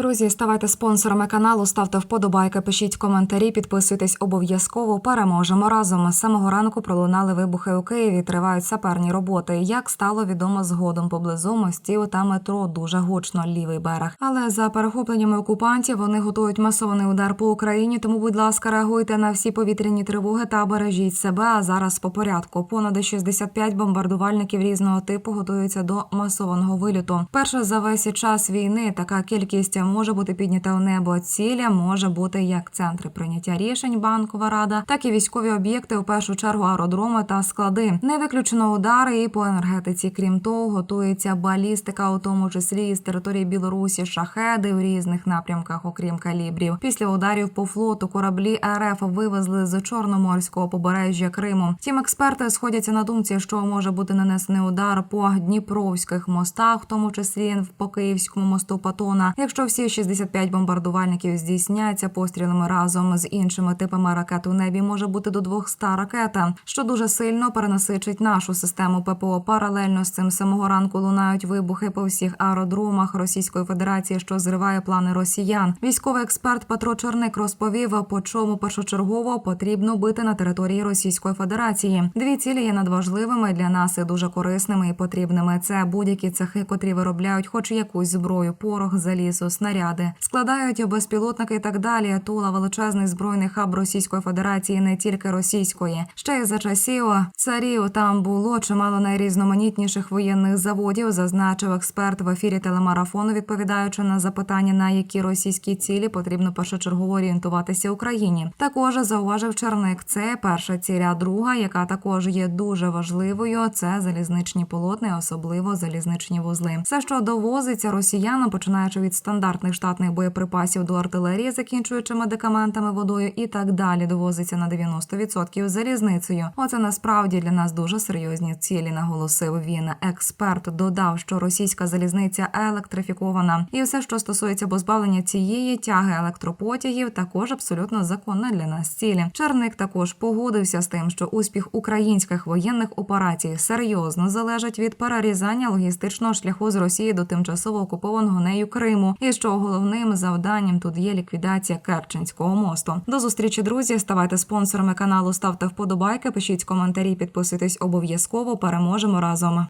Друзі, ставайте спонсорами каналу, ставте вподобайки, пишіть коментарі, підписуйтесь обов'язково. Переможемо разом. З самого ранку пролунали вибухи у Києві. Тривають саперні роботи. Як стало відомо згодом поблизу мостів та метро дуже гучно лівий берег. Але за перехопленнями окупантів вони готують масований удар по Україні. Тому, будь ласка, реагуйте на всі повітряні тривоги та бережіть себе. А зараз по порядку. Понад 65 бомбардувальників різного типу готуються до масованого виліту. Перше за весь час війни така кількість може бути піднята у небо. Ціля може бути як центри прийняття рішень, банкова рада, так і військові об'єкти, у першу чергу аеродроми та склади. Не виключено удари і по енергетиці. Крім того, готується балістика, у тому числі із території Білорусі, шахеди в різних напрямках, окрім калібрів. Після ударів по флоту кораблі РФ вивезли з чорноморського побережжя Криму. Втім, експерти сходяться на думці, що може бути нанесений удар по дніпровських мостах, в тому числі по київському мосту Патона. Якщо всі 65 бомбардувальників здійсняться пострілами разом з іншими типами ракет у небі, може бути до 200 ракет, що дуже сильно перенасичить нашу систему ППО. Паралельно з цим самого ранку лунають вибухи по всіх аеродромах Російської Федерації, що зриває плани росіян. Військовий експерт Петро Черник розповів, по чому першочергово потрібно бити на території Російської Федерації. Дві цілі є надважливими для нас і дуже корисними і потрібними. Це будь-які цехи, котрі виробляють, хоч якусь зброю, порох, залізо, снаряди, складають безпілотники і так далі. Тула величезний збройний хаб Російської Федерації, не тільки російської. Ще й за часів царів там було чимало найрізноманітніших воєнних заводів, зазначив експерт в ефірі телемарафону, відповідаючи на запитання, на які російські цілі потрібно першочергово орієнтуватися Україні. Також зауважив Черник. Це перша ціль, а друга, яка також є дуже важливою. Це залізничні полотни, особливо залізничні вузли. Все, що довозиться росіянам, починаючи від стандартних штатних боєприпасів до артилерії, закінчуючи медикаментами, водою і так далі, довозиться на 90% залізницею. Оце насправді для нас дуже серйозні цілі, наголосив він. Експерт додав, що російська залізниця електрифікована, і все, що стосується позбавлення цієї тяги електропотягів, також абсолютно законна для нас цілі. Черник також погодився з тим, що успіх українських воєнних операцій серйозно залежить від перерізання логістичного шляху з Росії до тимчасово окупованого нею Криму, і що головним завданням тут є ліквідація Керченського мосту. До зустрічі, друзі. Ставайте спонсорами каналу, ставте вподобайки, пишіть коментарі, підписуйтесь обов'язково. Переможемо разом.